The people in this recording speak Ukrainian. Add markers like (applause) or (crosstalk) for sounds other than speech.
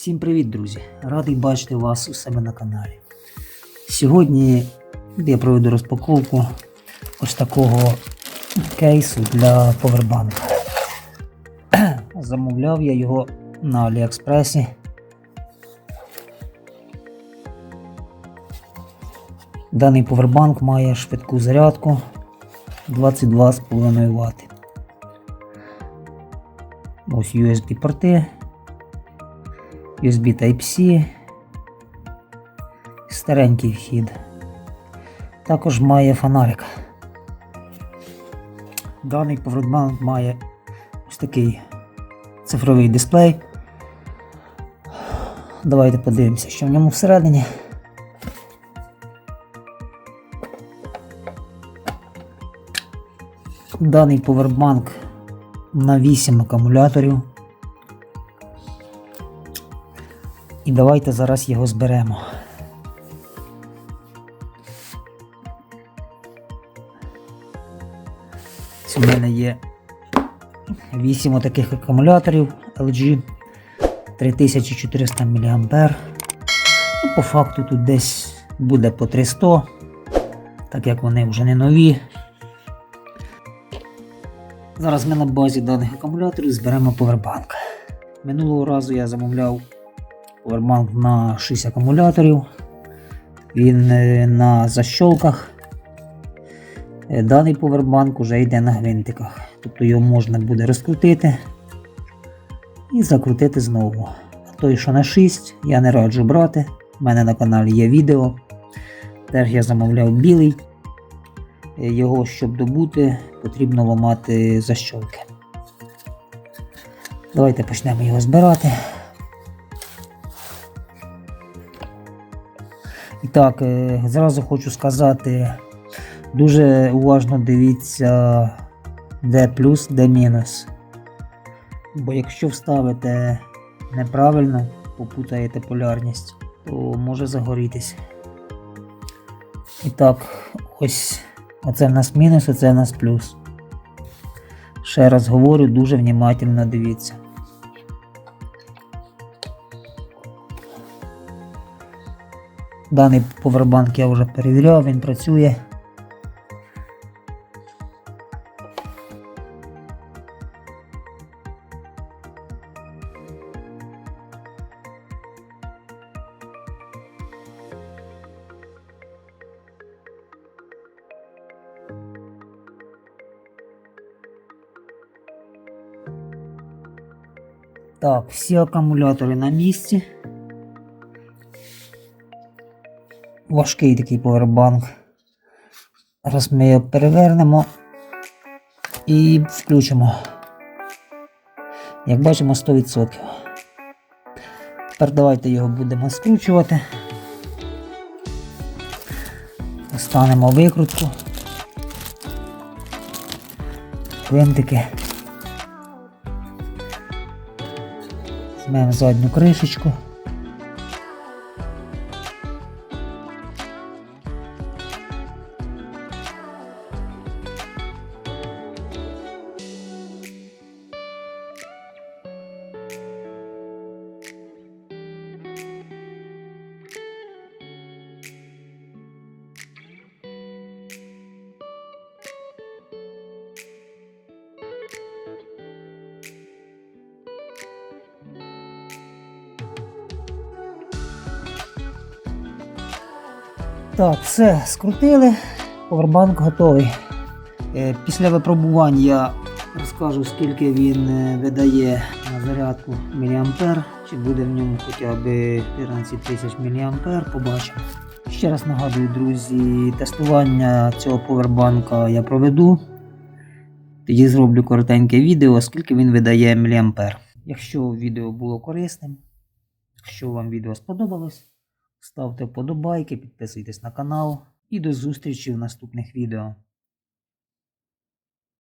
Всім привіт, друзі! Радий бачити вас у себе на каналі. Сьогодні я проведу розпаковку ось такого кейсу для повербанка. (clears throat) Замовляв я його на Аліекспресі. Даний повербанк має швидку зарядку 22,5 Вт. Ось USB порти, USB Type-C, старенький вхід. Також має фонарик. Даний повербанк має ось такий цифровий дисплей. Давайте подивимося, що в ньому всередині. Даний повербанк на 8 акумуляторів. І давайте зараз його зберемо. У мене є 8 отаких акумуляторів LG 3400 мА. По факту тут десь буде по 300, так як вони вже не нові. Зараз ми на базі даних акумуляторів зберемо повербанк. Минулого разу я замовляв повербанк на 6 акумуляторів. Він е, на защолках. Е, Даний повербанк вже йде на гвинтиках. Тобто його можна буде розкрутити і закрутити знову. А той, що на 6, я не раджу брати. У мене на каналі є відео. Теж я замовляв білий. Е, Його, щоб добути, потрібно ламати защолки. Давайте почнемо його збирати. І так, е, зразу хочу сказати, дуже уважно дивіться, де плюс, де мінус. Бо якщо вставите неправильно, попутаєте полярність, то може загорітись. І так, ось оце в нас мінус, оце в нас плюс. Ще раз говорю, дуже внимательно дивіться. Даний повербанк я вже перевіряв, він працює. Так, всі акумулятори на місці. Важкий такий повербанк. Зараз ми його перевернемо і включимо. Як бачимо 100%. Тепер давайте його будемо скручувати. Достанемо викрутку. Квинтики. Візьмемо задню кришечку. Так, все, скрутили, повербанк готовий. Е, Після випробувань я розкажу, скільки він е, видає на зарядку міліампер, чи буде в ньому хоча б 14 тисяч міліампер, побачимо. Ще раз нагадую, друзі, тестування цього повербанка я проведу. Тоді зроблю коротеньке відео, скільки він видає міліампер. Якщо відео було корисним, якщо вам відео сподобалось, ставте вподобайки, підписуйтесь на канал і до зустрічі в наступних відео.